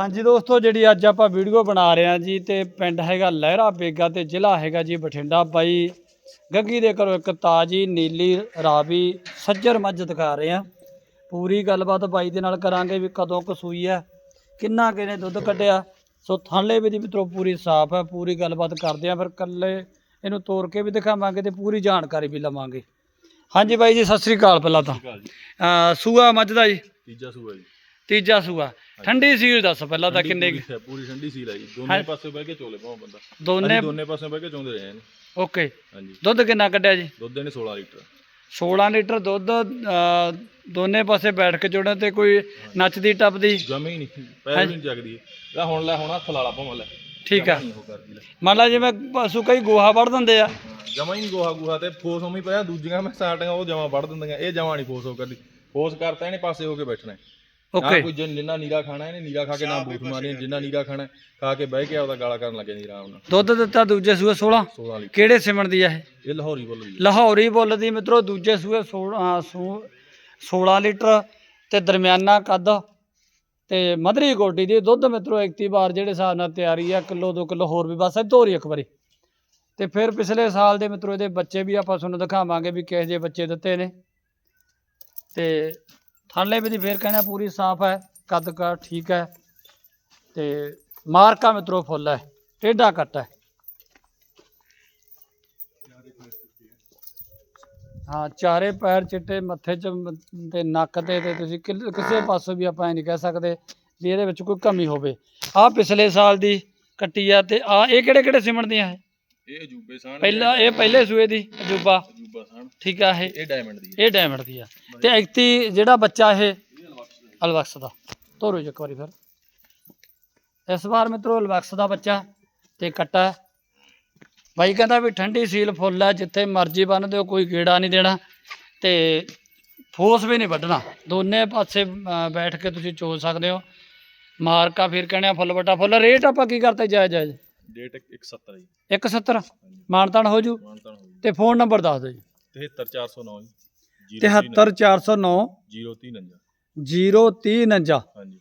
ਹਾਂਜੀ ਦੋਸਤੋ ਜਿਹੜੀ ਅੱਜ ਆਪਾਂ ਵੀਡੀਓ ਬਣਾ ਰਹੇ ਹਾਂ ਜੀ ਤੇ ਪਿੰਡ ਹੈਗਾ ਲਹਿਰਾ ਬੇਗਾ ਤੇ ਜ਼ਿਲ੍ਹਾ ਹੈਗਾ ਜੀ ਬਠਿੰਡਾ। ਬਾਈ ਗੱਗੀ ਦੇ ਘਰੋਂ ਇੱਕ ਤਾਜੀ ਨੀਲੀ ਰਾਵੀ ਸੱਜਰ ਮੱਝ ਦਿਖਾ ਰਹੇ ਹਾਂ। ਪੂਰੀ ਗੱਲਬਾਤ ਬਾਈ ਦੇ ਨਾਲ ਕਰਾਂਗੇ ਵੀ ਕਦੋਂ ਕੁ ਸੂਈ ਹੈ ਕਿੰਨਾ ਕਿਨੇ ਦੁੱਧ ਕੱਢਿਆ। ਸੋ ਥਾਲੇ ਵੀ ਦੀ ਮਿੱਤਰੋ ਪੂਰੀ ਸਾਫ਼ ਹੈ ਪੂਰੀ ਗੱਲਬਾਤ ਕਰਦੇ ਆ ਫਿਰ ਕੱਲੇ ਇਹਨੂੰ ਤੋੜ ਕੇ ਵੀ ਦਿਖਾਵਾਂਗੇ ਤੇ ਪੂਰੀ ਜਾਣਕਾਰੀ ਵੀ ਲਵਾਂਗੇ। ਹਾਂਜੀ ਬਾਈ ਜੀ ਸਤਿ ਸ੍ਰੀ ਅਕਾਲ ਪਹਿਲਾਂ ਤਾਂ। ਸੂਆ ਮੱਝ ਦਾ ਜੀ? ਤੀਜਾ ਸੂਆ ਜੀ। ਤੀਜਾ ਸੂਆ। ਠੰਡੀ ਸੀਲ ਦੱਸ ਪਹਿਲਾਂ ਤਾਂ ਕਿੰਨੇ ਪੂਰੀ- ਪੂਰੀ ਠੰਡੀ ਸੀ ਲਾਈ ਦੋਨੇ ਪਾਸੇ ਬਹਿ ਕੇ ਚੋਲੇ ਪਾਉ ਬੰਦਾ। ਦੋਨੇ ਅਸੀਂ ਦੋਨੇ ਪਾਸੇ ਬਹਿ ਕੇ ਚੋਂਦੇ ਰਹੇ ਨੇ ਓਕੇ। ਹਾਂਜੀ। ਦੁੱਧ ਕਿੰਨਾ ਕੱਢਿਆ ਜੀ? ਦੁੱਧ ਇਹਨੇ 16 ਲੀਟਰ। 16 ਲੀਟਰ ਦੁੱਧ ਅਹ, ਦੋਨੇ ਪਾਸੇ ਬੈਠ ਕੇ ਜੋੜਨ ਤੇ ਕੋਈ ਨੱਚਦੀ ਟੱਪਦੀ? ਜਮੇ ਹੀ ਨਹੀਂ। ਪੈਰ ਵੀ ਨਹੀਂ ਜਗਦੀ ਲੈ ਹੁਣ ਲੈ ਹੁਣ ਹੱਥ ਲਾ ਲਾ ਭਾਵੇਂ ਲੈ। ਠੀਕ ਆ। ਨਹੀਂ ਉਹ ਕਰਦੀ ਲੈ। ਮੰਨ ਲਾ ਜਿਵੇਂ ਪਸ਼ੂ ਕਈ ਗੋਹਾ ਵੜ ਦਿੰਦੇ ਆ। ਜਮਾ ਹੀ ਨਹੀਂ ਗੋਹਾ ਗੋਹਾ ਤੇ ਫੋਸ ਉਵੇਂ ਹੀ ਪਿਆ। ਦੂਜੀਆਂ ਮੈਂ ਸਟਾਰਟਿੰਗ ਉਹ ਜਮਾ ਵੜ ਦਿੰਦੀਆਂ। ਇਹ ਜਮਾ ਨਹੀਂ ਫੋਸ ਹੋ ਕਰਦੀ। ਫੋਸ ਕਰਤਾ ਇਹਨੇ ਪਾਸੇ ਹੋ ਕੇ ਬੈਠਣਾ। ਹੈ। ਨਾ ਓਕੇ ਕੋਈ ਜਿੰਨ- ਜਿੰਨਾ ਨੀਰਾ ਖਾਣਾ ਇਹਨੇ ਨੀਰਾ ਖਾ ਕੇ ਨਾ ਬੂਥ ਮਾਰਨੀ ਜਿੰਨਾ ਨੀਰਾ ਖਾਣਾ ਖਾ ਕੇ ਬਹਿ ਕੇ ਆਪਦਾ ਗਾਲਾ ਕਰਨ ਲੱਗੇ ਆਰਾਮ ਨਾਲ ਦੁੱਧ ਦਿੱਤਾ ਦੂਜੇ ਸੂਏ 16 16 ਲੀਟਰ। ਕਿਹੜੇ ਸਿਮਣ ਦੀ ਆ ਇਹ? ਇਹ ਲਾਹੌਰੀ ਬੋਲ ਜੀ ਲਾਹੌਰੀ ਬੁੱਲ ਦੀ ਮਿੱਤਰੋ ਦੂਜੇ ਸੂਏ 16 ਸੂ- 16 ਲੀਟਰ ਤੇ ਦਰਮਿਆਨਾ ਕੱਦ ਤੇ ਮਧਰੀ ਗੋਡੀ ਦੀ ਦੁੱਧ ਮਿੱਤਰੋ 31 ਵਾਰ ਜਿਹੜੇ ਹਿਸਾਬ ਨਾਲ ਤਿਆਰੀ ਆ ਕਿਲੋ 2 ਕਿਲੋ ਹੋਰ ਵੀ ਬਸ ਇਹ ਧੋਰੀ ਇੱਕ ਵਾਰੀ। ਤੇ ਫਿਰ ਪਿਛਲੇ ਸਾਲ ਦੇ ਮਿੱਤਰੋ ਇਹਦੇ ਬੱਚੇ ਵੀ ਆਪਾਂ ਤੁਹਾਨੂੰ ਦਿਖਾਵਾਂਗੇ ਵੀ ਕਿਹੋ ਜਿਹੇ ਬੱਚੇ ਦਿੱਤੇ ਨੇ। ਤੇ ਥਾਲੇ ਵੀ ਦੀ ਫੇਰ ਕਹਿਣਾ ਪੂਰੀ ਸਾਫ਼ ਹੈ ਕੱਦ ਕਾ ਠੀਕ ਹੈ। ਤੇ ਮਾਰਕਾ ਮਿੱਤਰੋ ਫੁੱਲ ਹੈ ਟੇਢਾ ਕੱਟ ਹੈ। ਹਾਂ ਚਾਰੇ ਪੈਰ ਚਿੱਟੇ ਮੱਥੇ 'ਚ ਤੇ ਨੱਕ ਤੇ ਤੇ ਤੁਸੀਂ ਕਿਸੇ ਪਾਸੋਂ ਵੀ ਆਪਾਂ ਇਹ ਨਹੀਂ ਕਹਿ ਸਕਦੇ ਵੀ ਇਹਦੇ ਵਿੱਚ ਕੋਈ ਕਮੀ ਹੋਵੇ। ਆਹ ਪਿਛਲੇ ਸਾਲ ਦੀ ਕੱਟੀ ਆ ਤੇ ਆ ਇਹ ਕਿਹੜੇ ਕਿਹੜੇ ਸਿਮਣ ਦੀਆਂ ਹੈ? ਇਹ ਅਜੂਬੇ ਸਾਨ ਪਹਿਲਾਂ ਇਹ ਪਹਿਲੇ ਸੂਏ ਦੀ ਅਜੂਬਾ। ਠੀਕ ਆ ਇਹ? ਇਹ ਡਾਇਮੰਡ ਦੀ ਹੈ। ਇਹ ਡਾਇਮੰਡ ਦੀ ਆ। ਤੇ ਐਕਤੀ ਜਿਹੜਾ ਬੱਚਾ ਇਹ ਅਲਵਕਸ ਦਾ। ਤੋਰੋ ਜੀ ਇੱਕ ਵਾਰੀ ਫਿਰ। ਇਸ ਵਾਰ ਮਿੱਤਰੋ ਅਲਵਕਸ ਦਾ ਬੱਚਾ ਤੇ ਕੱਟਾ। ਬਾਈ ਕਹਿੰਦਾ ਵੀ ਠੰਡੀ ਸੀਲ ਫੁੱਲ ਹੈ ਜਿੱਥੇ ਮਰਜ਼ੀ ਬੰਨ ਦਿਓ ਕੋਈ ਕੀੜਾ ਨਹੀਂ ਦੇਣਾ। ਤੇ ਫੋਸ ਵੀ ਨਹੀਂ ਵੱਢਣਾ। ਦੋਨੇ ਪਾਸੇ ਅ, ਬੈਠ ਕੇ ਤੁਸੀਂ ਚੋ ਸਕਦੇ ਹੋ। ਮਾਰਕਾ ਫਿਰ ਕਹਿਣਾ ਫੁੱਲ ਵੱਟਾ ਫੁੱਲ। ਰੇਟ ਆਪਾਂ ਕੀ ਕਰਤੇ? ਜਾਇਜ਼ ਜਾਇਜ਼। ਡੇਟ 170 ਜੀ। 170 ਮਾਨਤਾਨ ਹੋ ਜੂ? ਮਾਨਤਾਨ ਹੋ ਤੇ ਫੋਨ ਨੰਬਰ ਦੱਸ ਦਿਓ ਜੀ। 73409 ਜੀ। 73409 039 039 ਹਾਂਜੀ।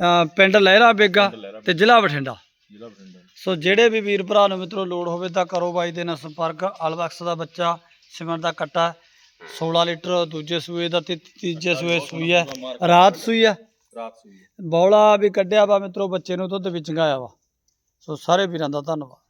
ਅ, ਪਿੰਡ ਲਹਿਰਾ ਬੇਗਾ ਤੇ ਜ਼ਿਲ੍ਹਾ ਬਠਿੰਡਾ। ਜ਼ਿਲ੍ਹਾ ਬਠਿੰਡਾ। ਸੋ ਜਿਹੜੇ ਵੀ ਵੀਰ ਭਰਾ ਨੂੰ ਮਿੱਤਰੋ ਲੋੜ ਹੋਵੇ ਤਾਂ ਕਰੋ ਬਾਈ ਦੇ ਨਾਲ ਸੰਪਰਕ। ਅਲਬਕਸ ਦਾ ਬੱਚਾ ਸਿਮਰਨ ਦਾ ਕੱਟਾ 16 ਲੀਟਰ ਦੂਜੇ ਸੂਏ ਦਾ ਤੇ ਤੀਜੇ ਸੂਏ ਸੂਈ ਹੈ ਰਾਤ ਸੂਈ ਹੈ। ਰਾਤ ਸੂਈ ਬੌਲਾ ਵੀ ਕੱਢਿਆ ਵਾ ਮਿੱਤਰੋ ਬੱਚੇ ਨੂੰ ਦੁੱਧ ਵਿੱਚ ਗਾਇਆ ਵਾ। ਸੋ ਸਾਰੇ ਵੀਰਾਂ ਦਾ ਧੰਨਵਾਦ।